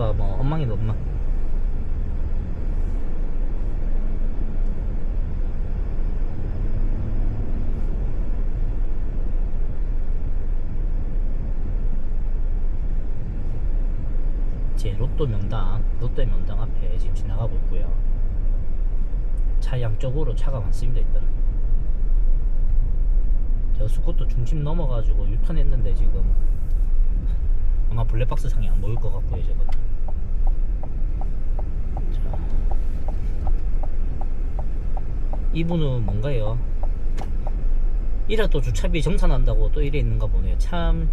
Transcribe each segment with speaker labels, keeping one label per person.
Speaker 1: 차가 뭐 엉망이다 엉망 제 로또 명당 롯데 명당 앞에 지금 지나가고 있고요. 차 양쪽으로 차가 많습니다 일단. 제가 수코도 중심 넘어가지고 유턴했는데 지금 아마 블랙박스 상에 안 보일 것 같고요 저거 자. 이분은 뭔가요? 이라 또 주차비 정산한다고 또 이래 있는가 보네요. 참.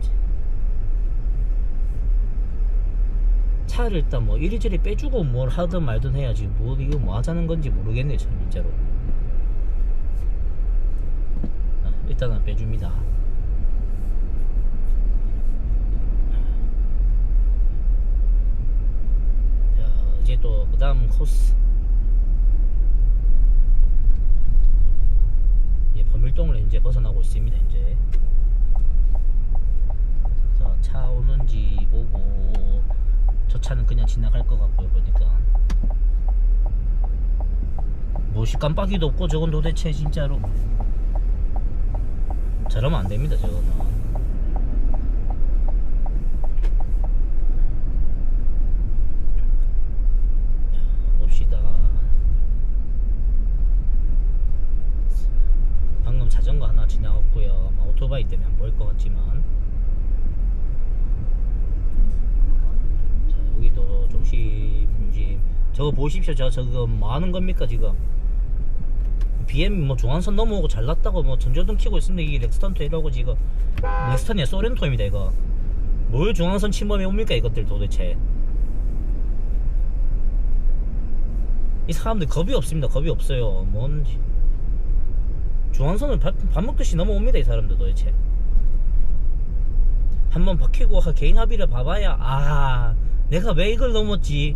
Speaker 1: 차를 일단 뭐 이리저리 빼주고 뭘 하든 말든 해야지 뭐 이거 뭐 하자는 건지 모르겠네요 전 진짜로. 아, 일단은 빼줍니다. 자 이제 또 그 다음 코스 이제 범일동을 이제 벗어나고 있습니다 이제. 그래서 차 오는지 보고 저 차는 그냥 지나갈 것 같고요 보니까. 뭐시 깜빡이도 없고 저건 도대체 진짜로. 저러면 안 됩니다 저거는 자, 봅시다 방금 자전거 하나 지나갔고요 아마 오토바이 때문에 안 보일 것 같지만 자 여기도 조심 조심 저거 보십시오. 저 지금 뭐 하는 겁니까 지금? BM 뭐 중앙선 넘어오고 잘났다고 뭐 전조등 켜고 있는데 이게 렉스턴 이라고 지금. 렉스턴이야 소렌토입니다 이거. 뭘 중앙선 침범해 옵니까 이것들 도대체? 이 사람들 겁이 없습니다. 겁이 없어요. 뭔 중앙선을 밥, 밥 먹듯이 넘어옵니다 이 사람들 도대체. 한번 박히고 하- 개인 합의를 봐봐야 아 내가 왜 이걸 넘었지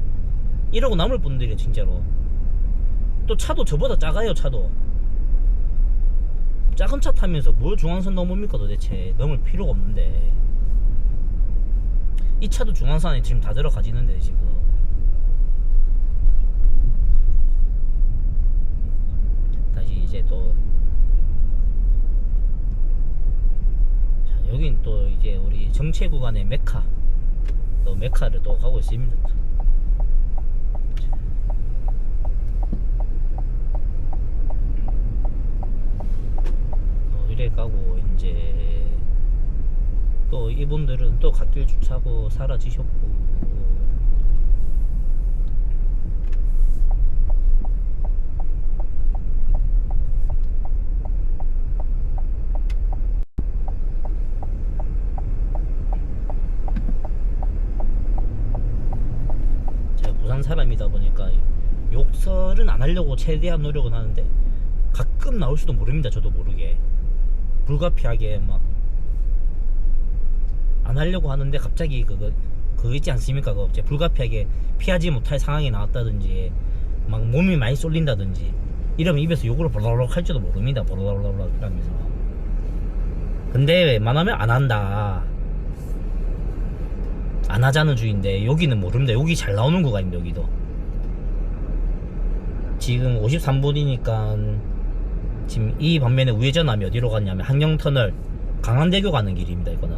Speaker 1: 이러고 남을 분들이에요 진짜로. 또 차도 저보다 작아요 차도. 작은 차 타면서 뭘 중앙선 넘습니까 도대체? 넘을 필요가 없는데. 이 차도 중앙선 안에 지금 다 들어가지는데 지금. 다시 이제 또. 자, 여긴 또 이제 우리 정체 구간의 메카. 또 메카를 또 가고 있습니다 이래 가고 이제 또 이분들은 또 갓길 주차고 사라지셨고 제가 부산 사람이다 보니까 욕설은 안 하려고 최대한 노력은 하는데 가끔 나올 수도 모릅니다. 저도 모르게 불가피하게 막 안 하려고 하는데 갑자기 그거 그거 있지 않습니까? 그거 이제 불가피하게 피하지 못할 상황이 나왔다든지 막 몸이 많이 쏠린다든지 이러면 입에서 욕으로 벌럭벌럭 할지도 모릅니다. 벌럭벌럭 이러면서 근데 웬만하면 안 한다. 안 하자는 주인데 여기는 모릅니다. 여기 잘 나오는 구간입니다. 여기도 지금 53분이니까 지금 이 반면에 우회전하면 어디로 갔냐면 항영터널 강한대교 가는 길입니다. 이거는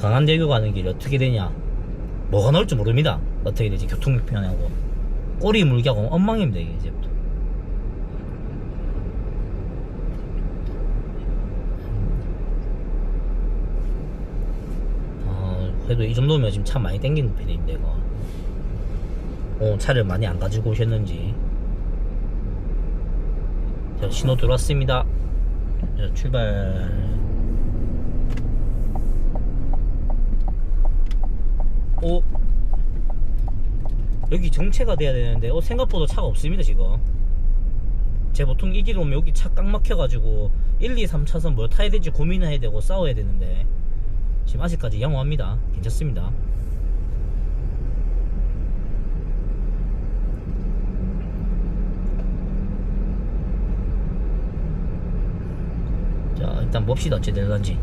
Speaker 1: 강한대교 가는 길이 어떻게 되냐 뭐가 나올지 모릅니다. 어떻게 되지 교통편하고 꼬리 물기하고 엉망입니다. 이게 이제부터. 아, 그래도 이 정도면 지금 차 많이 땡기는 편인데 이거 어, 차를 많이 안 가지고 오셨는지. 자, 신호 들어왔습니다. 자, 출발. 오. 여기 정체가 돼야 되는데 어, 생각보다 차가 없습니다 지금. 제 보통 이길 오면 여기 차 꽉 막혀가지고 1, 2, 3차선 뭘 타야 될지 고민을 해야 되고 싸워야 되는데 지금 아직까지 양호합니다. 괜찮습니다 일단 봅시다 어찌 될런지.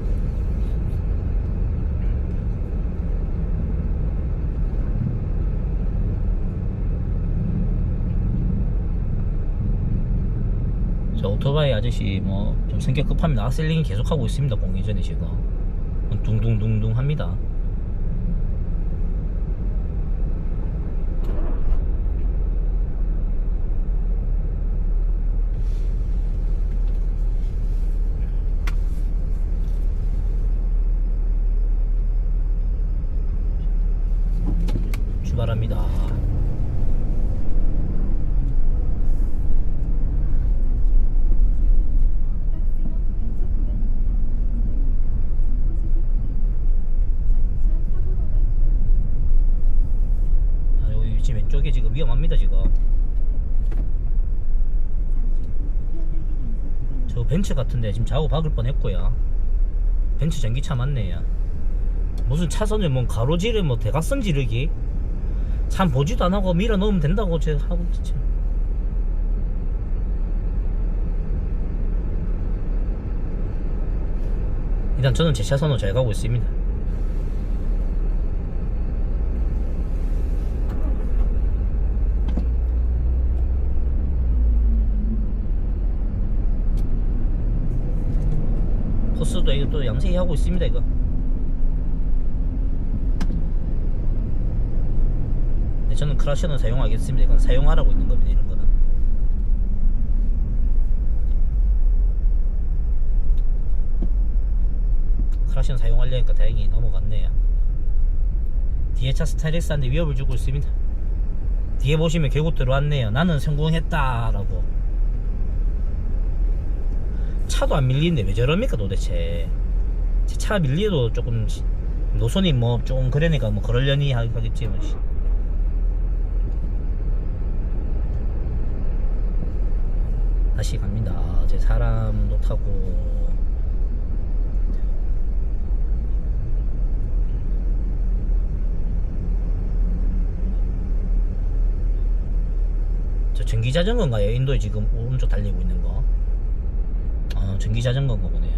Speaker 1: 저 오토바이 아저씨 뭐 좀 성격 급합니다. 아, 악셀링 계속하고 있습니다 공기 전에 지금. 둥둥둥둥 합니다. 여기 지금 위험합니다 지금. 저 벤츠 같은데 지금 좌우 박을 뻔했고요. 벤츠 전기차 맞네요. 무슨 차선을 뭐 가로지를 뭐 대각선 지르기? 참 보지도 안 하고 밀어 넣으면 된다고 제가 하고 진짜 일단 저는 제 차선으로 잘 가고 있습니다 코스도 이거 또 양세히 하고 있습니다 이거. 근데 저는 크라시는 사용하겠습니다. 이건 사용하라고 있는 겁니다 이런 거는. 크라시는 사용하려니까 다행히 넘어갔네요. 뒤에 차 스타일리스한테 위협을 주고 있습니다. 뒤에 보시면 계곡 들어왔네요. 나는 성공했다 라고 차도 안 밀리는데 왜 저럽니까 도대체 제 차 밀리도 조금 시- 노선이 뭐 조금 그러니까 뭐 그러려니 하- 하겠지 뭐 씨. 다시 갑니다 제 사람도 타고 저 전기 자전거인가요? 인도에 지금 오른쪽 달리고 있는 거. 아, 전기 자전거인가 보네요.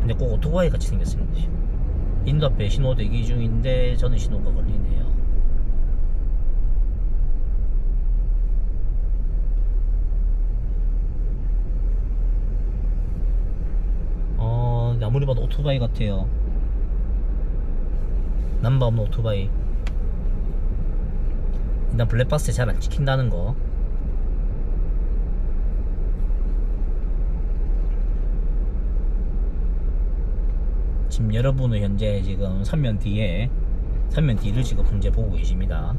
Speaker 1: 근데 꼭 오토바이 같이 생겼습니다. 인도 앞에 신호 대기 중인데 저는 신호가 걸리네요. 어, 아무리 봐도 오토바이 같아요. 남바 없는 오토바이. 일단 블랙박스에 잘 안 찍힌다는 거. 지금 여러분은 현재 지금 선면 뒤에 선면 뒤를 지금 현재 보고 계십니다.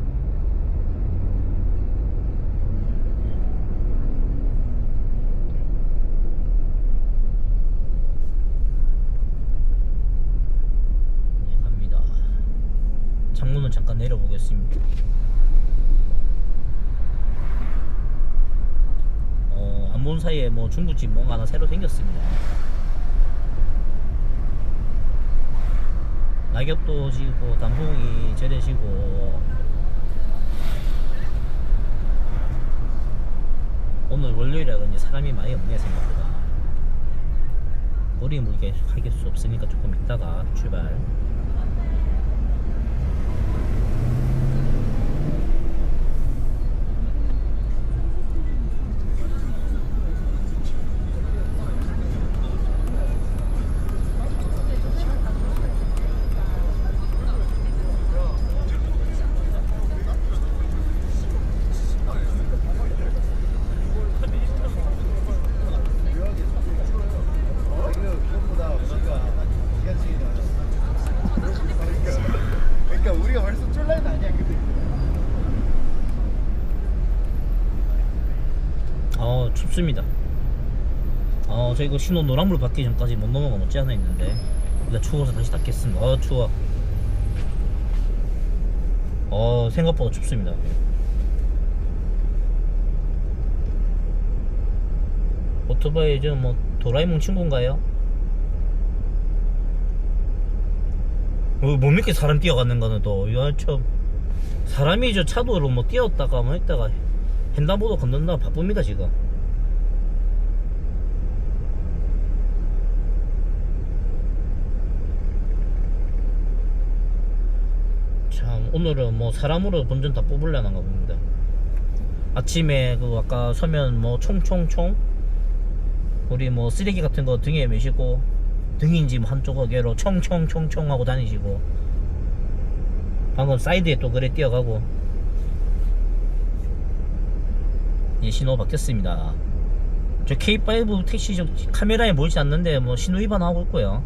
Speaker 1: 네, 갑니다. 창문은 잠깐 내려보겠습니다. 어, 안 본 사이에 뭐 중국집 뭔가 하나 새로 생겼습니다. 낙엽도 지고 단풍이 제대지고. 오늘 월요일이라 그런지 사람이 많이 없네 생각보다. 꼬리 물게 하길 수 없으니까 조금 있다가 출발 어 춥습니다. 어 저 이거 신호 노란불 받기 전까지 못 넘어가 못지 않아 있는데. 일단 추워서 다시 닫겠습니다. 어 추워. 어 생각보다 춥습니다. 오토바이 저뭐 도라에몽 친구인가요? 어, 뭡니까 사람 뛰어가는 거는 또. 이거 참 사람이 저 차도로 뭐 뛰었다가 뭐 했다가 횡단보도 건넌다 바쁩니다 지금 참 오늘은 뭐 사람으로 본전 다 뽑으려는가 봅니다. 아침에 그 아까 서면 뭐 총총총? 우리 뭐 쓰레기 같은 거 등에 메시고 등인지 뭐 한쪽 어깨로 총총총총 하고 다니시고 방금 사이드에 또 그래 뛰어가고 예 신호 바뀌었습니다. 저 K5 택시 좀 카메라에 보이지 않는데 뭐 신호 위반하고 있고요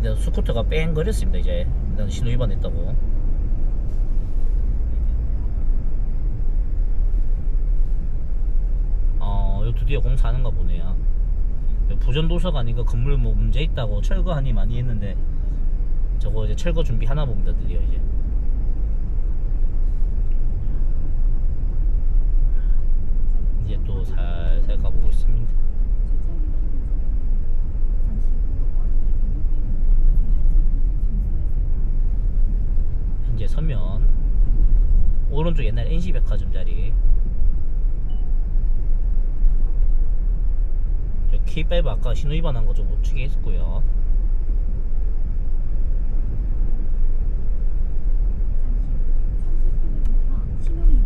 Speaker 1: 이제 스쿠터가 뺑거렸습니다 이제. 일단 신호 위반했다고. 어 드디어 공사하는가 보네요 부전도서가 아니고 건물 뭐 문제 있다고 철거하니 많이 했는데 저거 이제 철거 준비하나 봅니다 드디어 이제. 이제 또 살살 가보고 있습니다 서면. 오른쪽 옛날 NC백화점 자리. 여기 빼브 아까 신호 위반한 거 좀 우측에 있었고요. 잠시 30km 신호